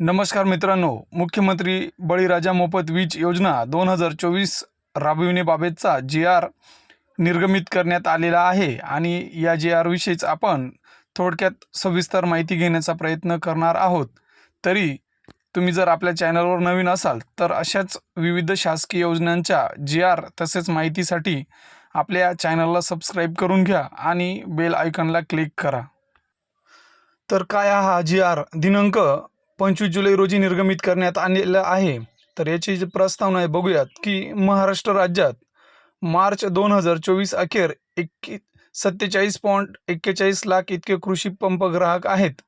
नमस्कार मित्रांनो. मुख्यमंत्री बळीराजा मोफत वीज योजना दोन हजार चोवीस राबविण्याबाबतचा जी आर निर्गमित करण्यात आलेला आहे आणि या जी आरविषयीच आपण थोडक्यात सविस्तर माहिती घेण्याचा प्रयत्न करणार आहोत. तरी तुम्ही जर आपल्या चॅनलवर नवीन असाल तर अशाच विविध शासकीय योजनांच्या जी आर तसेच माहितीसाठी आपल्या चॅनलला सबस्क्राईब करून घ्या आणि बेल आयकॉनला क्लिक करा. तर काय हा जी आर दिनांक पंचवीस जुलै रोजी निर्गमित करण्यात आलेलं आहे. तर याची जी प्रस्तावना आहे बघूयात की महाराष्ट्र राज्यात मार्च दोन हजार चोवीस अखेर एक्के सत्तेचाळीस पॉईंट एक्केचाळीस लाख इतके कृषी पंप ग्राहक आहेत.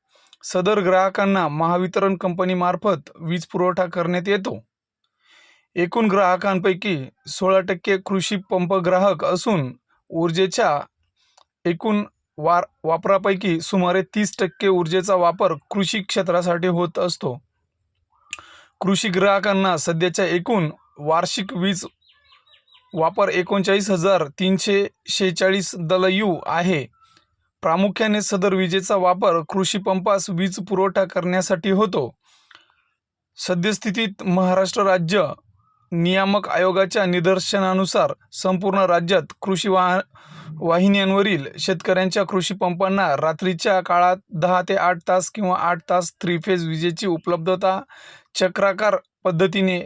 सदर ग्राहकांना महावितरण कंपनीमार्फत वीज पुरवठा करण्यात येतो. एकूण ग्राहकांपैकी सोळा टक्के कृषी पंप ग्राहक असून ऊर्जेच्या एकूण वार वापरापैकी सुमारे तीस टक्के ऊर्जेचा वापर कृषी क्षेत्रासाठी होत असतो. कृषी ग्राहकांना सध्याच्या एकूण वार्षिक वीज वापर एकोणचाळीस हजार तीनशे शेहेचाळीस दलयू आहे. प्रामुख्याने सदर विजेचा वापर कृषी पंपास वीज पुरवठा करण्यासाठी होतो. सद्यस्थितीत महाराष्ट्र राज्य नियामक आयोगाच्या निदर्शनानुसार संपूर्ण राज्यात कृषी वाह वाहिन्यांवरील शेतकऱ्यांच्या कृषी पंपांना रात्रीच्या काळात दहा ते आठ तास किंवा आठ तास थ्री फेज विजेची उपलब्धता चक्राकार पद्धतीने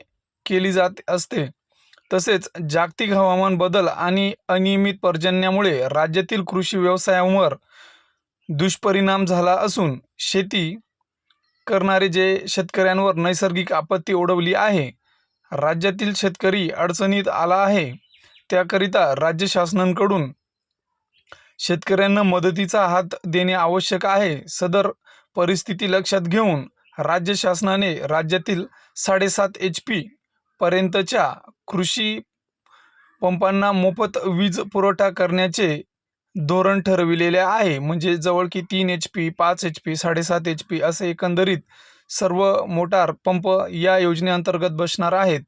केली जात असते. तसेच जागतिक हवामान बदल आणि अनियमित पर्जन्यामुळे राज्यातील कृषी व्यवसायांवर दुष्परिणाम झाला असून शेती करणारे जे शेतकऱ्यांवर नैसर्गिक आपत्ती ओढवली आहे राज्यातील शेतकरी अडचणीत आला आहे त्याकरिता राज्य शासनांकडून शेतकऱ्यांना मदतीचा हात देणे आवश्यक आहे. सदर परिस्थिती लक्षात घेऊन राज्य शासनाने राज्यातील साडेसात एच पी पर्यंतच्या कृषी पंपांना मोफत वीज पुरवठा करण्याचे धोरण ठरविलेले आहे. म्हणजे जवळ की तीन एच पी पाच एच पी साडेसात एच पी असे एकंदरीत सर्व मोटार पंप या योजनेअंतर्गत बसणार आहेत.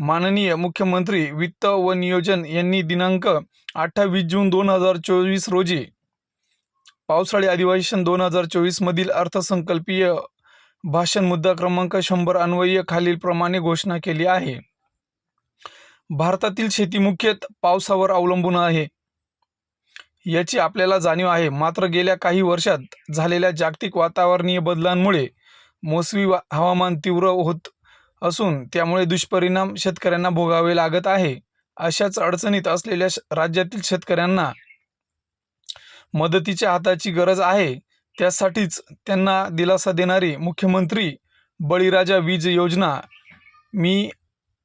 माननीय मुख्यमंत्री वित्त व नियोजन यांनी दिनांक अठ्ठावीस जून दोन हजार चोवीस रोजी पावसाळी अधिवेशन दोन हजार चोवीसमधील अर्थसंकल्पीय भाषण मुद्दा क्रमांक शंभर अन्वय खालीलप्रमाणे घोषणा केली आहे. भारतातील शेती मुख्यत पावसावर अवलंबून आहे. याची आपल्याला जाणीव आहे. मात्र गेल्या काही वर्षात झालेल्या जागतिक वातावरणीय बदलांमुळे मोसमी हवामान तीव्र होत असून त्यामुळे दुष्परिणाम शेतकऱ्यांना भोगावे लागत आहे. अशाच अडचणीत असलेल्या राज्यातील शेतकऱ्यांना मदतीच्या हाताची गरज आहे. त्यासाठीच त्यांना दिलासा देणारी मुख्यमंत्री बळीराजा वीज योजना मी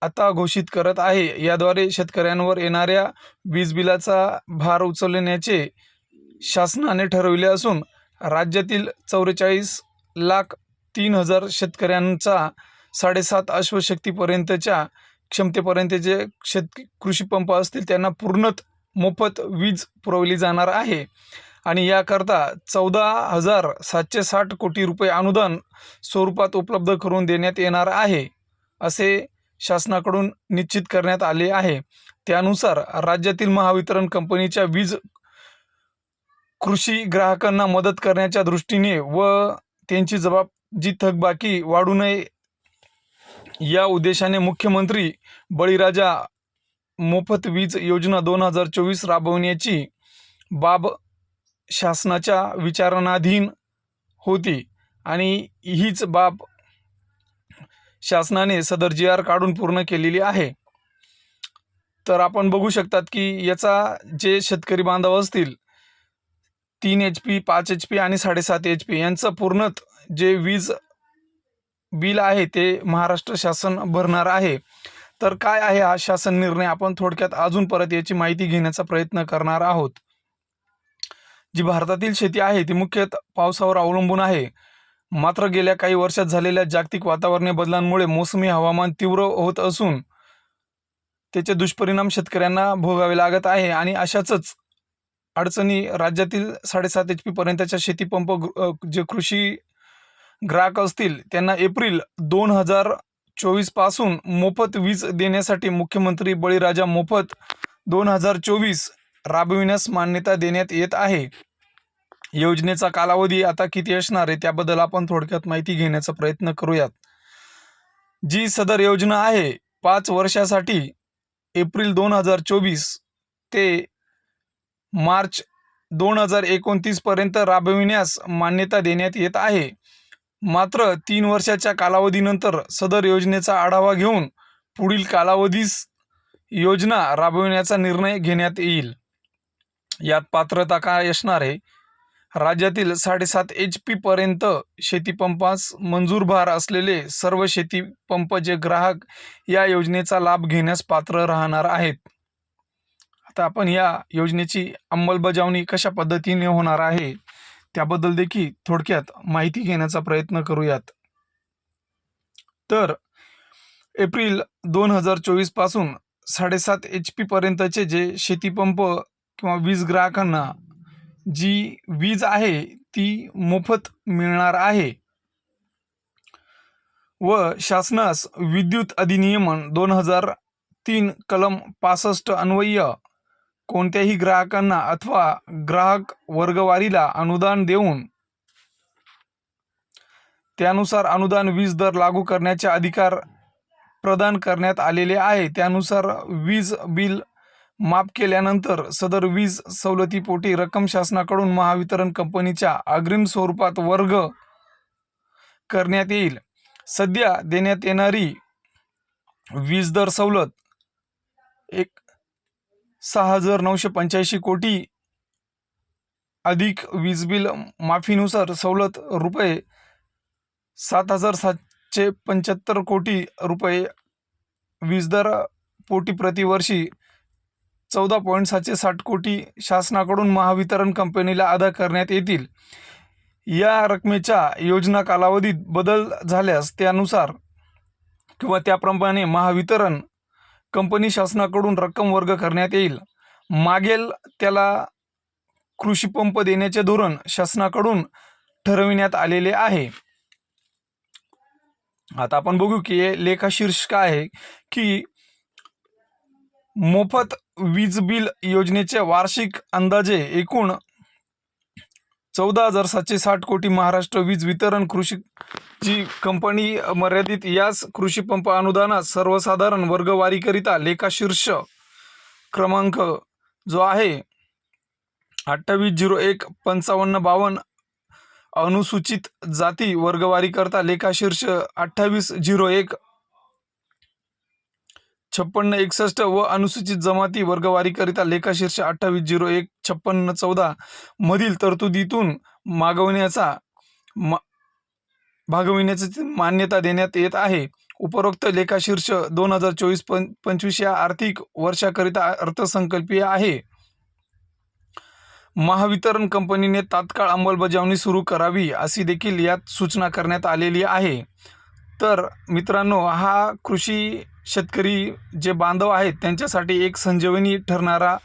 आता घोषित करत आहे. याद्वारे शेतकऱ्यांवर येणाऱ्या वीज बिलाचा भार उचलण्याचे शासनाने ठरविले असून राज्यातील चौवेचाळीस लाख तीन हजार शेतकऱ्यांचा साडेसात अश्वशक्तीपर्यंतच्या क्षमतेपर्यंतचे शेत कृषीपंप असतील त्यांना पूर्णत मोफत वीज पुरवली जाणार आहे. आणि याकरता चौदा हजार सातशे साठ कोटी रुपये अनुदान स्वरूपात उपलब्ध करून देण्यात येणार आहे असे शासनाकडून निश्चित करण्यात आले आहे. त्यानुसार राज्यातील महावितरण कंपनीच्या वीज कृषी ग्राहकांना मदत करण्याच्या दृष्टीने व त्यांची जबाब जी थकबाकी वाढू नये या उद्देशाने मुख्यमंत्री बळीराजा मोफत वीज योजना दोन हजार चोवीस राबवण्याची बाब शासनाच्या विचारणाधीन होती आणि हीच बाब शासनाने सदर जी आर काढून पूर्ण केलेली आहे. तर आपण बघू शकतात की याचा जे शेतकरी बांधव असतील तीन एच पी पाच एच पी आणि साडेसात एच पी यांचं पूर्णत जे वीज बिल आहे ते महाराष्ट्र शासन भरणार आहे. तर काय आहे हा शासन निर्णय? आपण थोडक्यात अजून परत याची माहिती घेण्याचा प्रयत्न करणार आहोत. जी भारतातील शेती आहे ती मुख्यतः पावसावर अवलंबून आहे. मात्र गेल्या काही वर्षात झालेल्या जागतिक वातावरणीय बदलांमुळे मोसमी हवामान तीव्र होत असून त्याचे दुष्परिणाम शेतकऱ्यांना भोगावे लागत आहे आणि अशाच अडचणी राज्यातील साडेसात एच पी पर्यंतच्या शेतीपंप जे कृषी ग्राहक असतील त्यांना एप्रिल दोन हजार चोवीसपासून मोफत वीज देण्यासाठी मुख्यमंत्री बळीराजा मोफत दोन हजार चोवीस राबविण्यास मान्यता देण्यात येत आहे. योजनेचा कालावधी आता किती असणार आहे त्याबद्दल आपण थोडक्यात माहिती घेण्याचा प्रयत्न करूयात. जी सदर योजना आहे पाच वर्षासाठी एप्रिल दोन हजार चोवीस ते मार्च दोन हजार एकोणतीसपर्यंत राबविण्यास मान्यता देण्यात येत आहे. मात्र तीन वर्षाच्या कालावधीनंतर सदर योजनेचा आढावा घेऊन पुढील कालावधीस योजना राबविण्याचा निर्णय घेण्यात येईल. यात पात्रता काय असणार आहे? राज्यातील साडेसात एच पी पर्यंत शेतीपंपास मंजूर भार असलेले सर्व शेतीपंप जे ग्राहक या योजनेचा लाभ घेण्यास पात्र राहणार आहेत. आता आपण या योजनेची अंमलबजावणी कशा पद्धतीने होणार आहे? त्याबद्दल देखील थोडक्यात माहिती घेण्याचा प्रयत्न करूयात. तर एप्रिल दोन हजार चोवीसपासून साडेसात एच पी पर्यंतचे जे शेतीपंप किंवा वीज ग्राहकांना जी वीज आहे ती मोफत मिळणार आहे. व शासनास विद्युत अधिनियमन दोन हजार तीन कलम पासष्ट अन्वय कोणत्याही ग्राहकांना अथवा ग्राहक वर्गवारीला अनुदान देऊन त्यानुसार अनुदान वीज दर लागू करण्याचे अधिकार प्रदान करण्यात आलेले आहे. त्यानुसार वीज बिल माफ केल्यानंतर सदर वीज सवलतीपोटी रक्कम शासनाकडून महावितरण कंपनीच्या अग्रिम स्वरूपात वर्ग करण्यात येईल. सध्या देण्यात येणारी वीज दर सवलत एक सहा हजार नऊशे पंच्याऐंशी कोटी अधिक वीज बिल माफीनुसार सवलत रुपये सात हजार सातशे पंच्याहत्तर कोटी रुपये. वीज दर पोटी प्रतिवर्षी चौदा पॉईंट सातशे साठ कोटी शासनाकडून महावितरण कंपनीला अदा करण्यात येतील. या रकमेच्या योजना कालावधीत बदल झाल्यास त्यानुसार किंवा त्याप्रमाणे महावितरण कंपनी शासनाकडून रक्कम वर्ग करण्यात येईल. मागेल त्याला कृषीपंप देण्याचे धोरण शासनाकडून ठरविण्यात आलेले आहे. आता आपण बघू की हे लेखाशीर्ष आहे की मोफत वीज बिल योजनेचे वार्षिक अंदाजे एकूण चौदा हजार सातशे साठ कोटी महाराष्ट्र वीज वितरण कृषी जी कंपनी मर्यादित यास कृषी पंप अनुदानात सर्वसाधारण वर्गवारीकरिता लेखाशीर्ष क्रमांक जो आहे अठ्ठावीस झिरो एक पंचावन्न बावन्न अनुसूचित जाती वर्गवारीकरता लेखाशीर्ष अठ्ठावीस झिरो एक छप्पन्न एकसष्ट व अनुसूचित जमाती वर्गवारीकरिता लेखाशीर्ष अठ्ठावीस झिरो एक छप्पन्न चौदा मधील तरतुदीतून मागवण्याचा मा भागविण्याची मान्यता देण्यात येत आहे. उपरोक्त लेखाशीर्ष दोन हजार चोवीस पं पंचवीस या आर्थिक वर्षाकरिता अर्थसंकल्पीय आहे. महावितरण कंपनीने तात्काळ अंमलबजावणी सुरू करावी अशी देखील यात सूचना करण्यात आलेली आहे. तर मित्रांनो हा कृषी शेतकरी जे बांधव आहेत त्यांच्यासाठी एक संजीवनी ठरणारा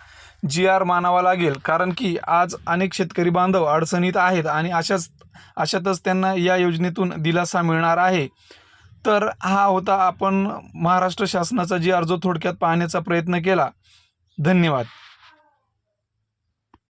जी आर मानावा लागेल. कारण की आज अनेक शेतकरी बांधव अडचणीत आहेत आणि अशाच अशातच त्यांना या योजनेतून दिलासा मिळणार आहे. तर हा होता आपण महाराष्ट्र शासनाचा जी आर जो थोडक्यात पाहण्याचा प्रयत्न केला. धन्यवाद.